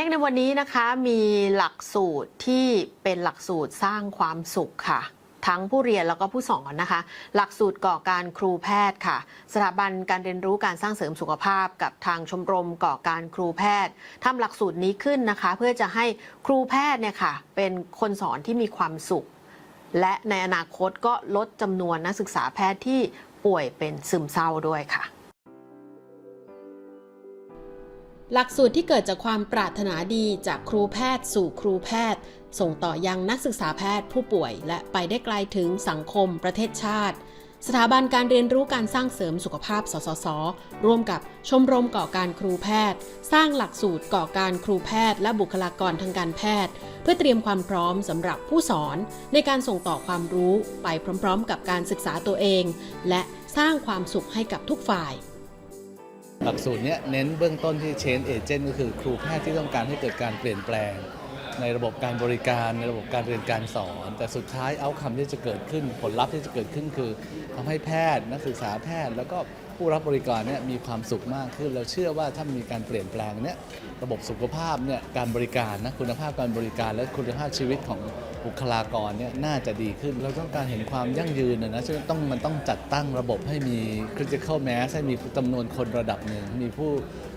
Connect ในวันนี้นะคะมีหลักสูตรที่เป็นหลักสูตรสร้างความสุขค่ะ ทั้งผู้เรียนแล้วก็ผู้สอนนะคะ หลักสูตรก่อการครูแพทย์ค่ะ สถาบันการเรียนรู้การสร้างเสริมสุขภาพกับทางชมรมก่อการครูแพทย์ทำหลักสูตรนี้ขึ้นนะคะ เพื่อจะให้ครูแพทย์เนี่ยค่ะเป็นคนสอนที่มีความสุข และในอนาคตก็ลดจำนวนนักศึกษาแพทย์ที่ป่วยเป็นซึมเศร้าด้วยค่ะ หลักสูตรที่เกิดจากความปรารถนาดีจากครูแพทย์สู่ครูแพทย์ ส่งต่อยังนักศึกษาแพทย์ผู้ป่วย และไปได้ไกลถึงสังคมประเทศชาติ สถาบันการเรียนรู้การสร้างเสริมสุขภาพสสส ร่วมกับชมรมก่อการครูแพทย์ สร้างหลักสูตรก่อการครูแพทย์ และบุคลากรทางการแพทย์ เพื่อเตรียมความพร้อมสำหรับผู้สอน ในการส่งต่อความรู้ไปพร้อม ๆ กับการศึกษาตัวเอง และสร้างความสุขให้กับทุกฝ่าย หลักสูตรเนี้ยเน้นเบื้องต้นที่ change agent ก็คือครูแพทย์ที่ต้องการให้เกิดการเปลี่ยนแปลง ในระบบการบริการในระบบการเรียนการสอน แต่สุดท้ายเอาคำที่จะเกิดขึ้น ผลลัพธ์ที่จะเกิดขึ้นคือทำให้แพทย์นักศึกษาแพทย์ แล้วก็ผู้รับบริการเนี่ยมีความสุขมากขึ้น เราเชื่อว่าถ้ามีการเปลี่ยนแปลงเนี่ย ระบบสุขภาพเนี่ยการบริการนะคุณภาพการบริการและคุณภาพชีวิตของบุคลากรเนี่ยน่าจะดีขึ้น เราต้องการเห็นความยั่งยืนนะนะต้องมันต้องจัดตั้งระบบให้มี critical mass ให้มีจำนวนคนระดับหนึ่ง มีผู้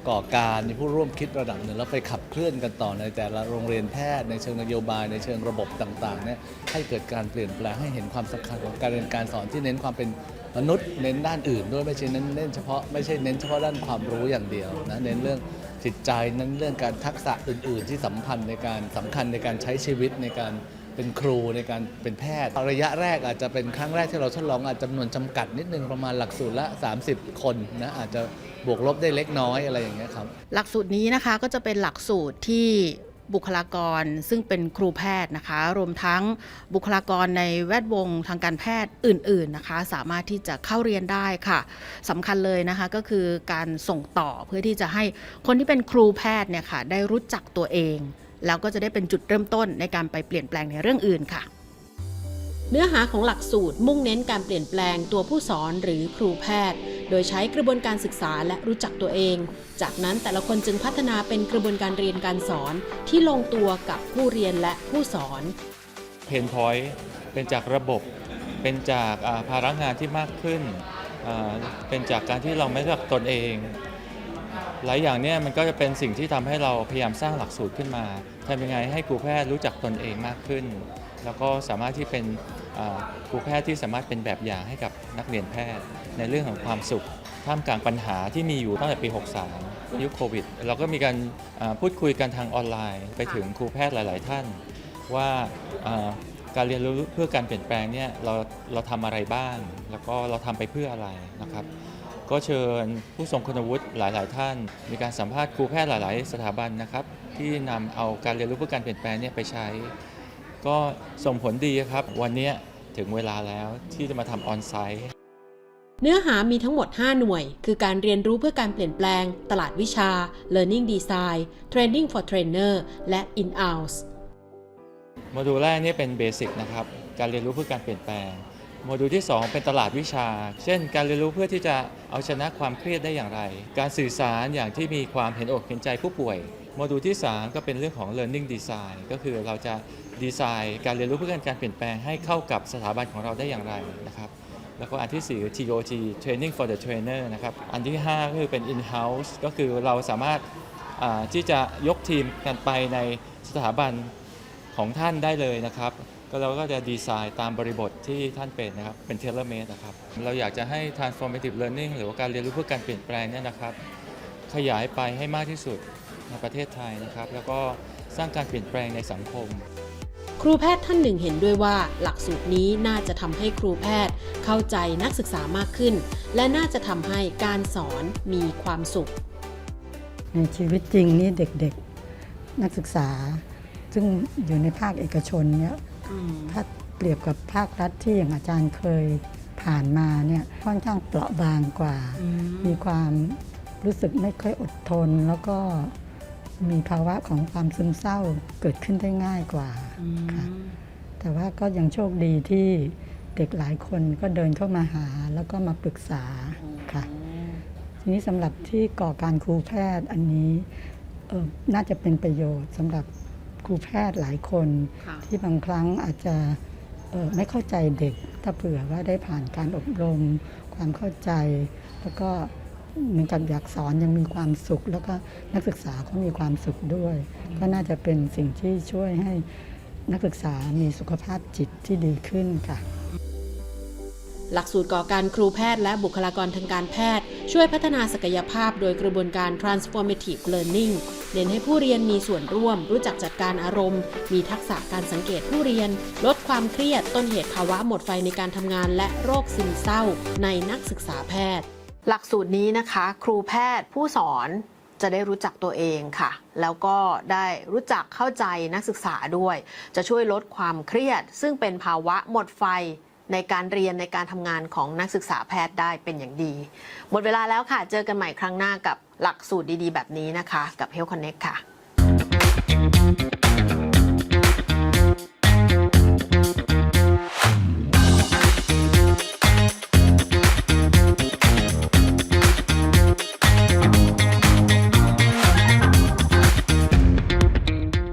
ก่อการมีผู้ร่วมคิดระดับหนึ่ง แล้วไปขับเคลื่อนกันต่อในแต่ละโรงเรียนแพทย์ในเชิงนโยบาย ในเชิงระบบต่างๆเนี่ยให้เกิดการเปลี่ยนแปลงให้เห็นความสำคัญของการเรียนการสอนที่เน้นความเป็นมนุษย์เน้นด้านอื่นด้วยไม่ใช่เน้นเฉพาะไม่ใช่เน้นเฉพาะด้านความรู้อย่างเดียวนะเน้นเรื่อง จิตใจนั้นเรื่องการทักษะอื่น ๆ ที่สัมพันธ์ในการสำคัญในการใช้ชีวิตในการเป็นครูในการเป็นแพทย์ ระยะแรกอาจจะเป็นครั้งแรกที่เราทดลองอาจจำนวนจำกัดนิดนึงประมาณหลักสูตรละ 30 คนนะอาจจะบวกลบได้เล็กน้อยอะไรอย่างเงี้ยครับ หลักสูตรนี้นะคะก็จะเป็นหลักสูตรที่ บุคลากรซึ่งเป็นครูแพทย์นะคะ รวมทั้งบุคลากรในแวดวงทางการแพทย์อื่น ๆนะคะ สามารถที่จะเข้าเรียนได้ค่ะสำคัญเลยนะคะก็คือการส่งต่อเพื่อที่จะให้คนที่เป็นครูแพทย์เนี่ยค่ะได้รู้จักตัวเอง แล้วก็จะได้เป็นจุดเริ่มต้นในการไปเปลี่ยนแปลงในเรื่องอื่นค่ะ เนื้อหาของหลักสูตรมุ่งเน้นการเปลี่ยนแปลงตัวผู้สอนหรือครูแพทย์ โดยใช้กระบวนการศึกษาและรู้จักตัวเอง จากนั้นแต่ละคนจึงพัฒนาเป็นกระบวนการเรียนการสอนที่ลงตัวกับผู้เรียนและผู้สอนเพนพอยต์เป็นจากระบบ เป็นจากภาระงานที่มากขึ้น เป็นจากการที่เราไม่รู้จักตนเอง หลายอย่างเนี่ยมันก็จะเป็นสิ่งที่ทำให้เราพยายามสร้างหลักสูตรขึ้นมาทำยังไงให้ครูแพทย์รู้จักตนเองมากขึ้น แล้วก็สามารถที่เป็น ครูแพทย์ที่สามารถเป็นแบบอย่างให้กับนักเรียนแพทย์ ในเรื่องของความสุข ท่ามกลางปัญหาที่มีอยู่ตั้งแต่ปี 63 ยุคโควิด เราก็มีการพูดคุยกันทางออนไลน์ ไปถึงครูแพทย์หลาย ๆ ท่าน ว่าอ่าการเรียนรู้เพื่อการเปลี่ยนแปลงเนี่ยเราเราทำอะไรบ้าง แล้วก็เราทำไปเพื่ออะไรนะครับก็เชิญผู้ทรงคุณวุฒิหลาย ๆ ท่าน มีการสัมภาษณ์ครูแพทย์หลาย ๆ สถาบันนะครับ ที่นำเอาการเรียนรู้เพื่อการเปลี่ยนแปลงเนี่ยไปใช้ ก็ส่งผลดีครับ วันเนี้ยถึงเวลาแล้วที่จะมาทำออนไซต์เนื้อหามีทั้งหมด 5 หน่วย คือการเรียนรู้เพื่อการเปลี่ยนแปลง ตลาดวิชา Learning Design Training for Trainer และ In-House โมดูลแรกนี่เป็นเบสิกนะครับ การเรียนรู้เพื่อการเปลี่ยนแปลง โมดูลที่ 2 เป็นตลาดวิชา เช่น การเรียนรู้เพื่อที่จะเอาชนะความเครียดได้อย่างไร การสื่อสารอย่างที่มีความเห็นอกเห็นใจผู้ป่วย โมดูลที่ 3 ก็เป็นเรื่องของ learning design ก็คือเราจะ ดีไซน์การเรียนรู้เพื่อการเปลี่ยนแปลงให้เข้ากับสถาบันของเราได้อย่างไรนะครับแล้วก็อันที่ 4 คือ TOT Training for the Trainer นะครับ อันที่ 5 ก็คือเป็น in-house ก็คือเราสามารถที่จะยกทีมกันไปในสถาบันของท่านได้เลยนะครับ ก็เราก็จะดีไซน์ตามบริบทที่ท่านเป็นนะครับ เป็นเทเลเมดนะครับ เราอยากจะให้ transformative learning หรือว่าการเรียนรู้เพื่อการเปลี่ยนแปลงเนี่ยนะครับ ขยายไปให้มากที่สุดในประเทศไทยนะครับ แล้วก็สร้างการเปลี่ยนแปลงในสังคม ครูแพทย์ท่านหนึ่งเห็นด้วยว่าหลักสูตรนี้น่าจะทำให้ครูแพทย์เข้าใจนักศึกษามากขึ้น และน่าจะทำให้การสอนมีความสุข ในชีวิตจริงนี่เด็กๆนักศึกษา ซึ่งอยู่ในภาคเอกชนเนี่ยถ้าเปรียบกับภาครัฐที่อย่างอาจารย์เคยผ่านมาเนี่ยค่อนข้างเปราะบางกว่า มีความรู้สึกไม่ค่อยอดทน แล้วก็มีภาวะของความซึมเศร้าเกิดขึ้นได้ง่ายกว่าค่ะแต่ว่าก็ยังโชคดีที่เด็กหลายคนก็เดินเข้ามาหาแล้วก็มาปรึกษาค่ะ ทีนี้สำหรับที่ก่อการครูแพทย์อันนี้เอ่อน่าจะเป็นประโยชน์สำหรับครูแพทย์หลายคนค่ะที่บางครั้งอาจจะเอ่อไม่เข้าใจเด็ก ถ้าเผื่อว่าได้ผ่านการอบรม ความเข้าใจ แล้วก็เหมือนกับอยากสอนยังมีความสุข แล้วก็นักศึกษาเขามีความสุขด้วย ก็น่าจะเป็นสิ่งที่ช่วยให้ นักศึกษามีสุขภาพจิตที่ดีขึ้นค่ะ หลักสูตรก่อการครูแพทย์และบุคลากรทางการแพทย์ ช่วยพัฒนาศักยภาพโดยกระบวนการ transformative learning เน้นให้ผู้เรียนมีส่วนร่วม รู้จักจัดการอารมณ์ มีทักษะการสังเกตผู้เรียน ลดความเครียดต้นเหตุภาวะหมดไฟในการทำงานและโรคซึมเศร้าในนักศึกษาแพทย์ หลักสูตรนี้นะคะ ครูแพทย์ผู้สอน จะได้รู้จักตัวเองค่ะ แล้วก็ได้รู้จักเข้าใจนักศึกษาด้วย จะช่วยลดความเครียด ซึ่งเป็นภาวะหมดไฟในการเรียนในการทำงานของนักศึกษาแพทย์ได้เป็นอย่างดี หมดเวลาแล้วค่ะ เจอกันใหม่ครั้งหน้ากับหลักสูตรดีๆ แบบนี้นะคะ กับ Health Connect ค่ะ